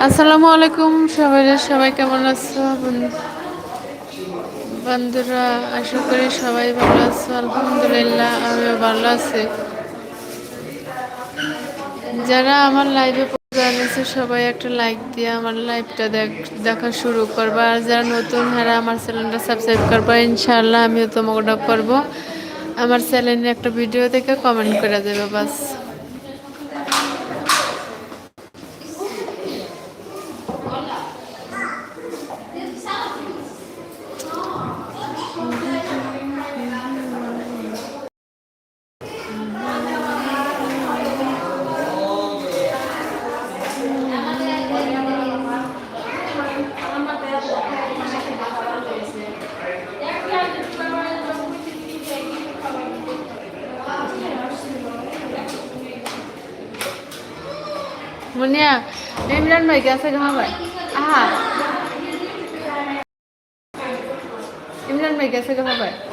আসসালামু আলাইকুম সবাই সবাই কেমন আছো? বন্ধু- বন্ধুরা, আশা করি সবাই ভালো আছো। আলহামদুলিল্লাহ, আমিও ভালো আছি। যারা আমার লাইভে জানিয়েছে সবাই একটা লাইক দিয়ে আমার লাইভটা দেখা শুরু করবা। আর যারা নতুন হারা আমার চ্যানেলটা সাবস্ক্রাইব করবা, ইনশাআল্লাহ আমিও তোমাকে করব। আমার চ্যানেলে একটা ভিডিও দেখে কমেন্ট করে দেবে, বাস। ইমরান ভাই গেছে ঘামা ভাই আহা ইমরান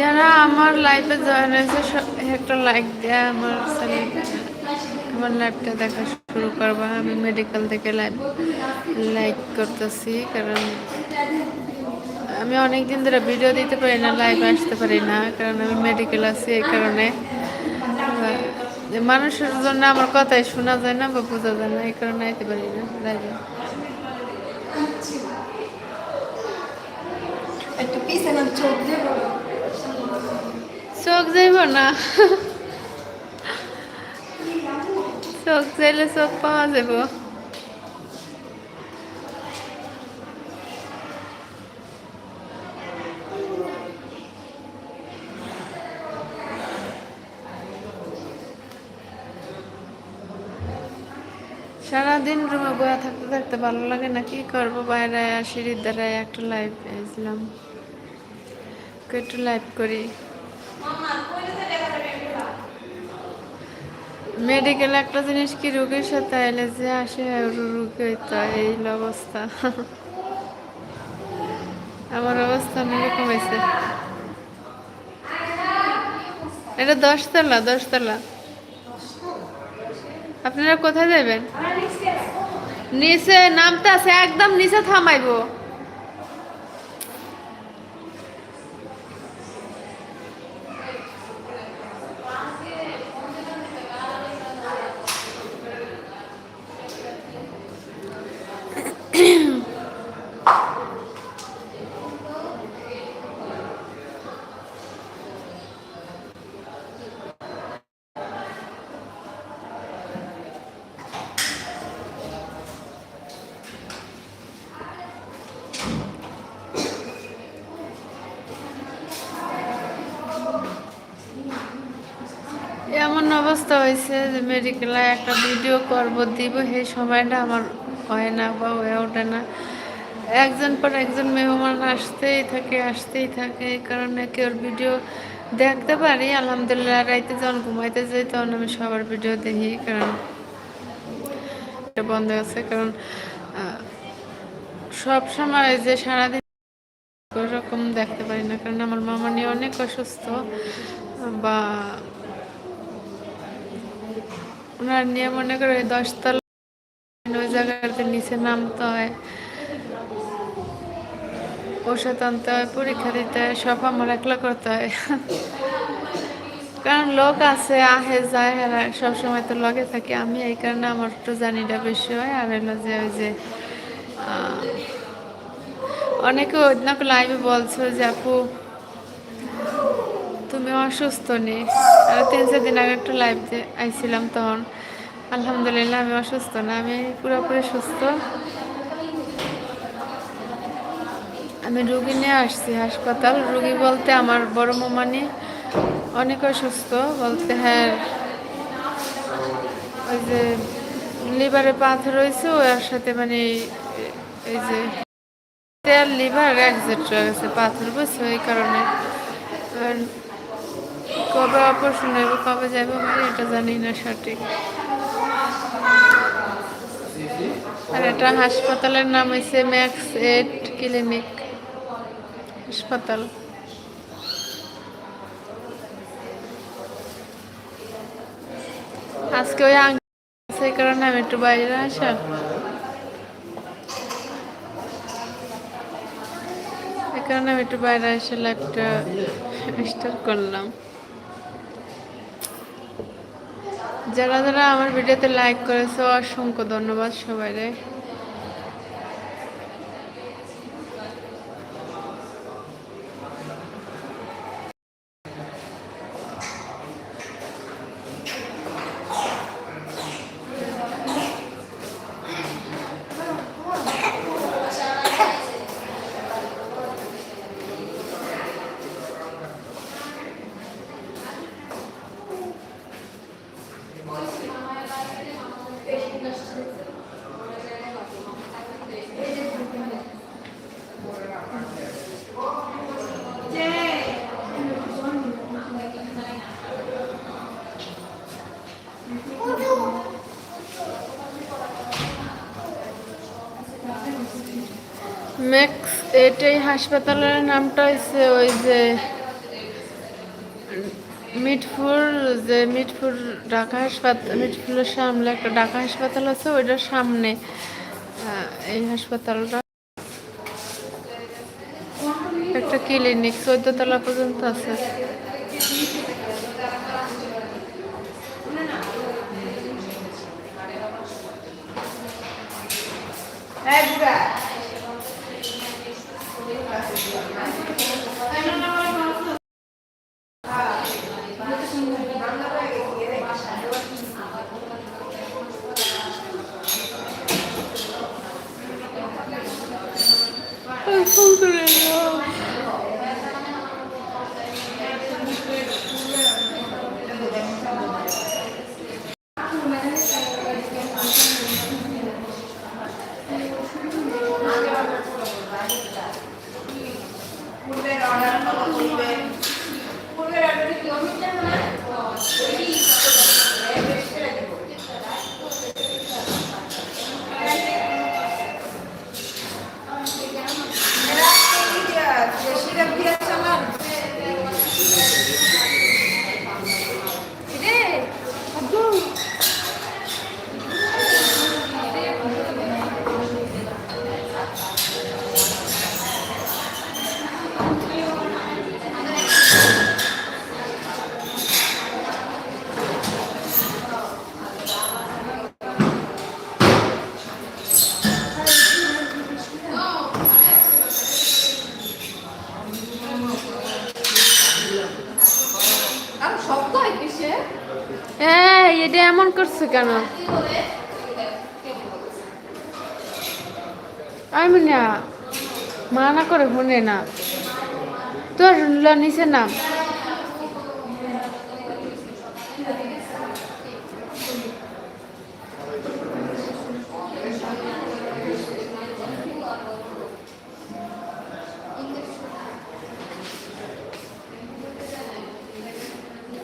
যারা আমার লাইফে জয়েন হয়েছে একটা লাইক দেয়া আমার আমার লাইফটা দেখা শুরু করবা। আমি মেডিকেল থেকে লাইভ লাইক করতেছি, কারণ আমি অনেক দিন ধরে ভিডিও দিতে পারি না লাইভ আসতে পারি না, কারণ আমি মেডিকেল আছি এই কারণে। মানুষের জন্য আমার কথাই শোনা যায় না বা বোঝা যায় না, এই কারণে আইতে পারি না লাইভে একটু পিছনে চোখ দেবো চোখ যাইব না। চোখ যাইলে চোখ পাওয়া যাব সারাদিন রুমে বয়া থাকতে থাকতে ভালো লাগে না, কি করব? বাইরে সিঁড়ির দ্বারায় একটা লাইভ পেয়েছিলাম একটু লাইভ করি। মেডিকেল একটা জিনিস কি রোগীর সাথে এলে যে আসে রুগী হইতো এই অবস্থা। আমার অবস্থা অন্যরকম হয়েছে এটা দশতলা দশতলা। আপনারা কোথায় যাবেন নিচে নামতে আছে, একদম নিচে থামাইবো। অবস্থা হয়েছে যে মেডিকেলে একটা ভিডিও করব, দিব, সেই সময়টা আমার হয় না বা হয়ে ওঠে না। একজন পর একজন মেহমান আসতেই থাকে আসতেই থাকে, এই কারণে কেউ ভিডিও দেখতে পারি। আলহামদুলিল্লাহ, রাইতে যখন ঘুমাইতে যাই তখন আমি সবার ভিডিও দেখি, কারণ এটা বন্ধ আছে, কারণ সব সময় যে সারাদিন ওরকম দেখতে পারি না, কারণ আমার মামা নিয়ে অনেক অসুস্থ, বা ওনার নিয়ে মনে করে ওই দশতলা ওই জায়গাতে নিচে নামতে হয়। ওষুধ আনতে হয়, পরীক্ষা দিতে হয়, সব আমার একলা করতে হয়। কারণ লোক আছে, আহে, যায়, হেরা, সবসময় তো লগে থাকে। আমি এই কারণে আমার একটু জানিটা বেশি হয়। আর হলো যে ওই যে অনেকে অন্য লাইভে বলছো যে, আপু তুমি অসুস্থ নি। তিন চার দিন আগে একটু লাইভ আইছিলাম তখন। আলহামদুলিল্লাহ, আমি অসুস্থ না, আমি পুরোপুরি সুস্থ। আমি রুগী নিয়ে আসছি হাসপাতাল। রুগী বলতে আমার বড় মামানি অনেক অসুস্থ, বলতে হ্যাঁ ওই যে লিভারে পাথর হয়েছে ওর সাথে মানে এই যে লিভার একজেট হয়ে গেছে পাথর বুঝছ এই কারণে। কবে অপারেশন হইব, কবে যাব আমি এটা জানি না সঠিক। আর এটা হাসপাতালের নাম হয়েছে ম্যাক্স এইট ক্লিনিক। হাসপাতাল। আজকে ওই আং সেই কারণে আমি একটু বাইরে আসা। এই কারণে আমি একটু বাইরে এসে স্টার্ট করলাম। যারা যারা আমার ভিডিওতে লাইক করেছ অসংখ্য ধন্যবাদ সবাইরে এটাই হাসপাতালের নামটা হচ্ছে ওই যে মিটফুর যে মিটফুর ঢাকা হাসপাতাল মিটফুরের সামনে একটা ঢাকা হাসপাতাল আছে, ওইটার সামনে এই হাসপাতালটা। একটা ক্লিনিক চোদ্দ তলা পর্যন্ত আছে। হ্যাঁ বুড়া আলহামদুলিল্লাহ পূর্বের অর্ডার কত করবেন পূর্বের অর্ডারে কি অমিত না সিরাপ দিয়া চালান রে আব্বু আর শব্দ হয় কিসে এই এটা করছে কেন? আমি না, মানা করে শুনে না। তোর নিচে নাম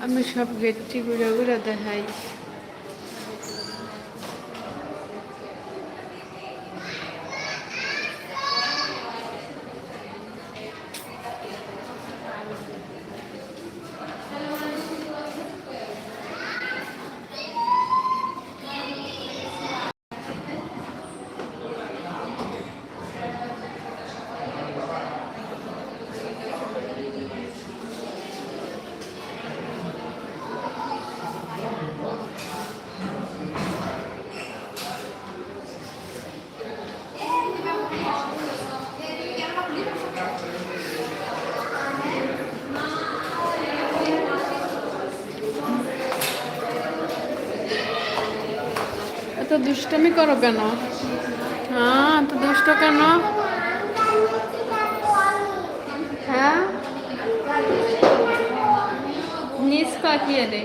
আমি সব গেটটি ঘুরে ঘুরে দেখাই। দুষ্টমি করো কেন? হ্যাঁ তো দুষ্ট কেন? হ্যাঁ? নিস পাখিয়ে রে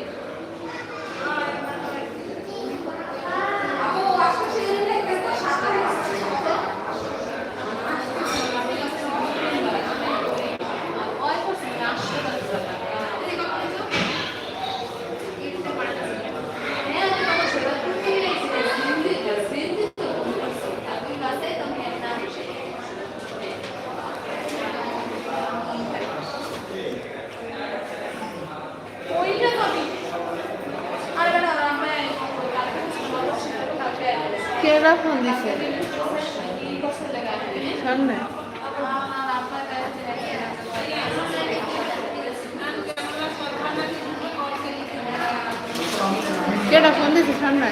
কেডা ফোন দিছে সামনে কেডা ফোন দিছে সামনে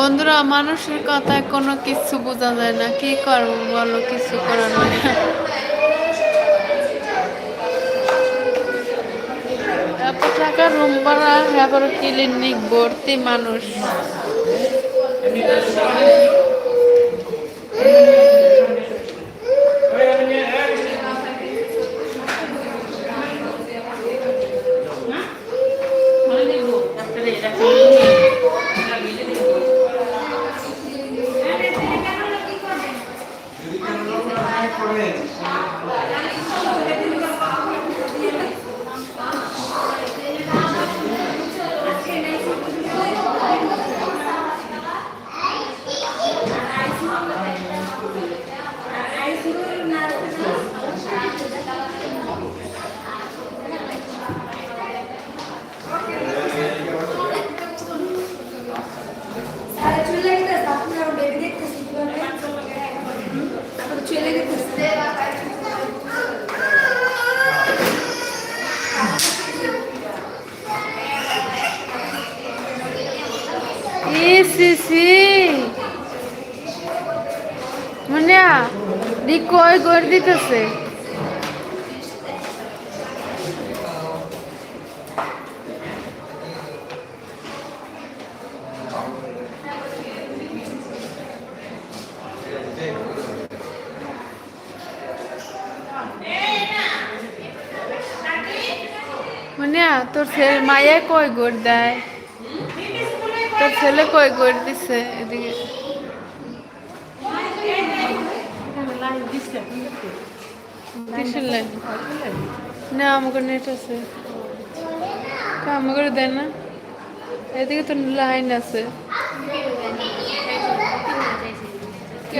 বন্ধুরা মানুষের কথায় কোনো কিছু বোঝা যায় না। কি করব বলো, কিছু করার নাই। এত রুম ভাড়া ক্লিনিক ভর্তি মানুষ। চলে ইসিসি মুনিয়া দি কই করে দিতেছে মুনিয়া তোর ছেলে মায়ে কই গোর দেয় তোর ছেলে কই গোর দিছে এদিকে? লাইন না আমাকে নেট আছে। তা আমাকে দেয় না। এদিকে তো লাইন আছে।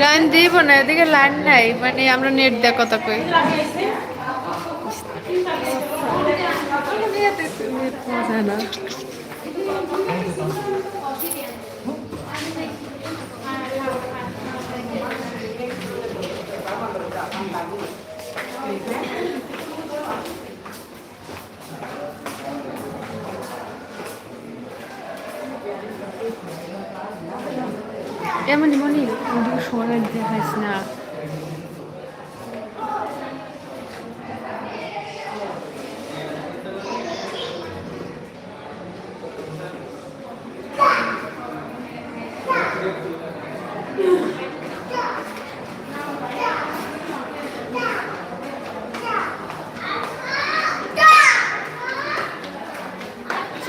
লাইন দিব না এদিকে লাইন নাই। মানে আমরা নেট দেয় কথা কই। না এমন মনে দুশো দেখাইস না।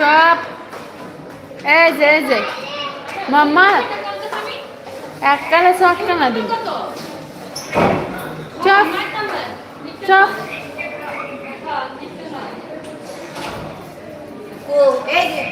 চপ। এই যে এই যে। মাম্মা এক কালে চপ দিন চপ চপ। এই যে।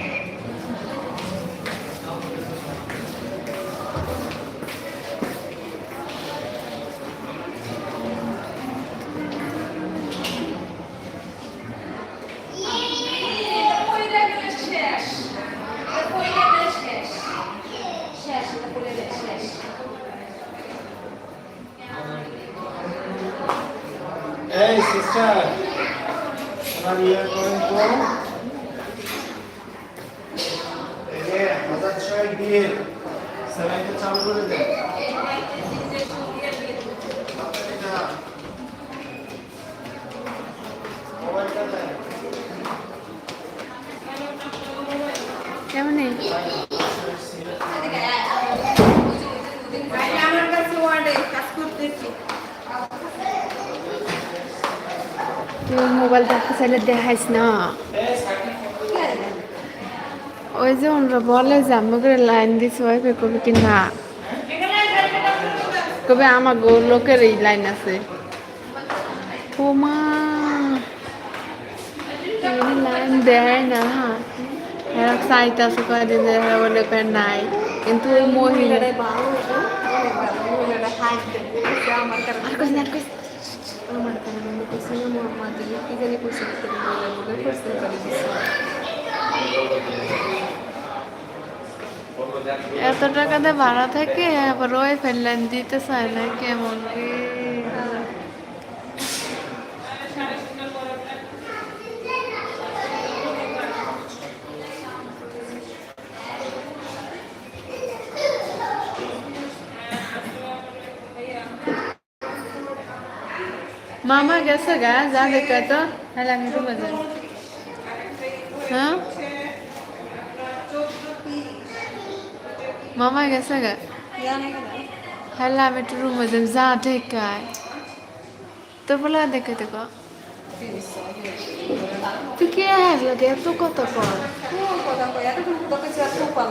দিয়ে সেভেনটা চালু করে দেন। কেমনি আমার কাছে ওয়ার্ডে কাজ করতেছি। মোবাইল দেখতে চাইলে দেখাইস না। ওই যে ওরা বলে যে আমাকে লাইন দিছে ওই কবে কি না? কবে আমার গো লোকের এই লাইন আছে? ও মা লাইন দেয় না। এরা চাইতে আছে কয়দিন এরা বলে নাই। কিন্তু ওই মহিলা আমার এত টাকা দিয়ে ভাড়া থাকে? আবার ওই ফেললেন, দিতে চায় না কেমন রে মামা গেছে গা, যা দেখে তো। তাহলে আমি রুমে যাই হ্যাঁ মামা গেছে গা হ্যালো আমি একটু রুমে যাই যা ঢেকায় তো বলে দেখে দেখো তুই কে হাসলো কে এত কত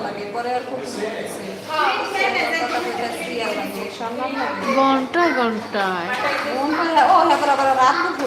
লাগে পরে লাগে লাগে ঘন্টায় ঘন্টায় ও হ্যাঁ রাত তো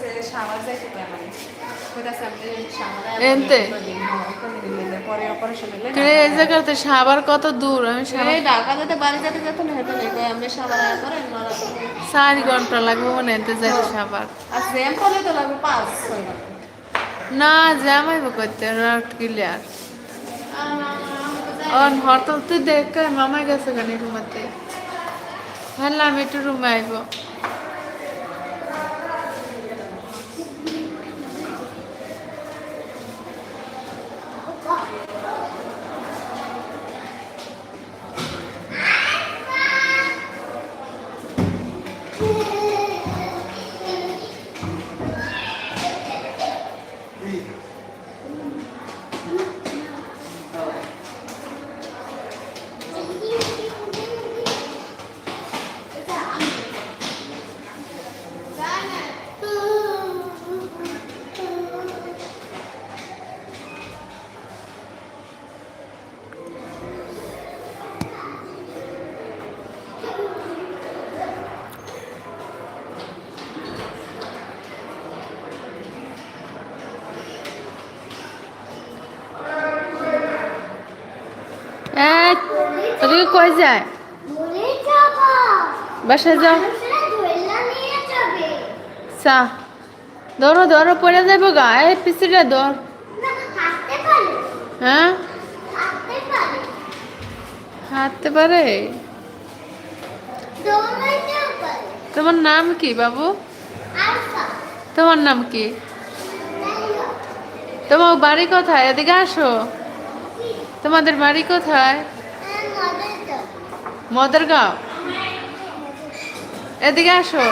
আয়া করে। নড়া চার ঘণ্টা লাগবে মনে এতে যাই সাবার ঘণ্টা। না জামাইব করতে ক্লিয়ার অন হঠাৎ তুই দেখ মামা গেছে কেন রুমাতে হ্যালো আমি একটু রুমে আইব। কই যায়? বাসায় যাও। চা। ধরো ধরো পড়ে যাব গা। এই পিসিটা ধর। হ্যাঁ? হাঁটতে পারে। তোমার নাম কি বাবু? তোমার নাম কি? তোমার বাড়ি কোথায়? এদিকে আসো। তোমাদের বাড়ি কোথায়? মদরগাঁও। এদিকে আসো।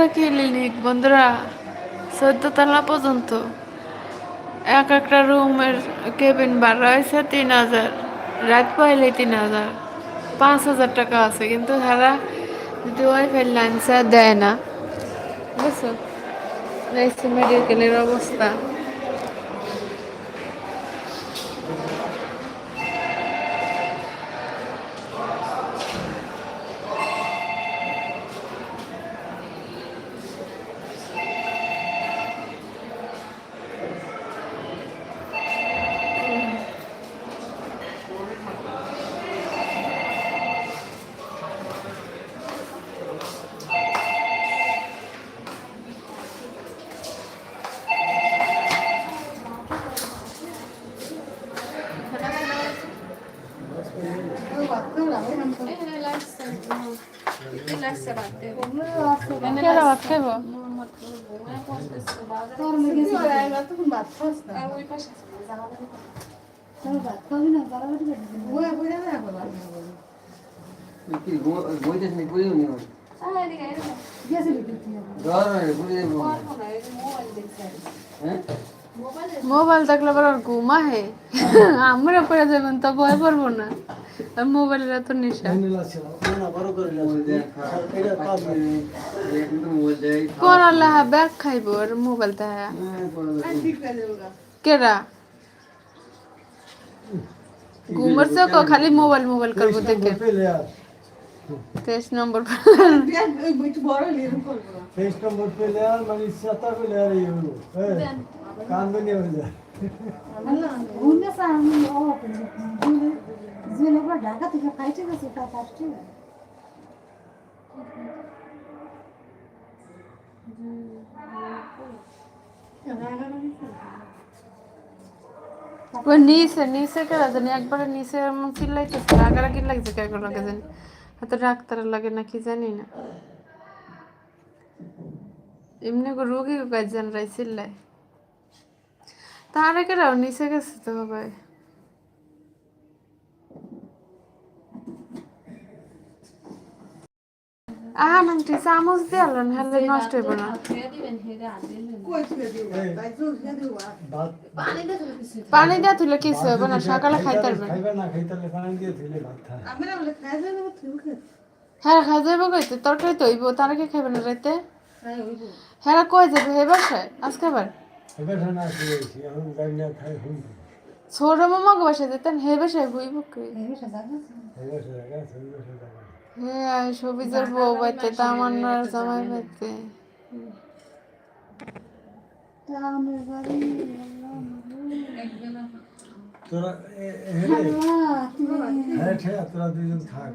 একটা ক্লিনিক বন্ধুরা, চোদ্দ তালা পর্যন্ত। এক একটা রুমের কেবিন ভাড়া হয়েছে তিন হাজার, রাত পাইলে তিন হাজার, পাঁচ হাজার টাকা আছে। কিন্তু তারা যদি ওয়াইফাই লাইনসা দেয় না, বুঝছ? মেডিকেলের অবস্থা কেরা ভাত খাইব কি বইতেছ নি বইও নি জ্বর হয় বই হ্যাঁ মোবাইল থাকলে আবার আর ঘুম আহে আমরা পড়ে যাবেন, তো ভয় পড়ব না। আর মোবাইলের এত নেশা। পড়ালে ব্যাগ খাইব আর মোবাইল দেখা কেরা ঘুমের চোখ খালি মোবাইল মোবাইল করব দেখে তেইশ নম্বর তেইশ নম্বর পেলে আর মানে সাতা পেলে আর এই হলো হ্যাঁ কান্দনি হয়ে যায় ঢাকা থেকে ফাইটে গেছে তা ফার্স্টে ওই নিচে নিচে কেরা জানি একবারে নিচে এমন চিল্লাইতেছে রাগারাগি লাগছে কে লাগে জানি হয়তো ডাক্তার লাগে নাকি জানি না এমনি করে রোগী গার্জেন রাই চিল্লায় তারা কেরাও নিচে গেছে তো ভাই? আহা নামটি চামচ দিয়ে আলেন হেলে নষ্ট হইব না। পানি দিয়া তুলে কিছু হবে না। সকালে খাইতে পারবেন। খাইবে না খাইতে হলে পানি দিয়ে থইলে ভাত খায়। হ্যাঁ খাই যাইব কইতে তরকারি তো হইব তারা কি খাইবে না রাইতে? হ্যাঁ কই যাবে? হে বাসায় আজকে আবার? ছোট মামা গো বাসায় যেতেন হে বাসায় হইব কি এবার সে জায়গা আছে এবার সে জায়গা সবিজের বউ বাইতে তামান্নার জামাই বাইতে তোরা হ্যাঁ দুজন থাক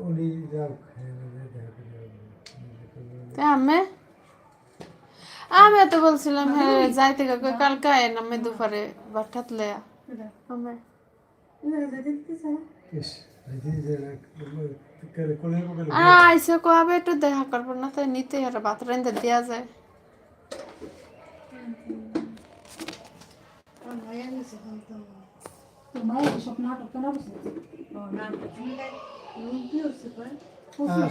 উনি যাও আমি আমি তো বলছিলাম হ্যাঁ যাইতে কাকু কালকে আয় না আমি দুপুরে বাঠাত লয়া আমি আইসে কবে? একটু দেখা করব না তাই নিতে আর ভাত রান্ধে দেওয়া যায়। বসে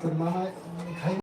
তোর মামা খাই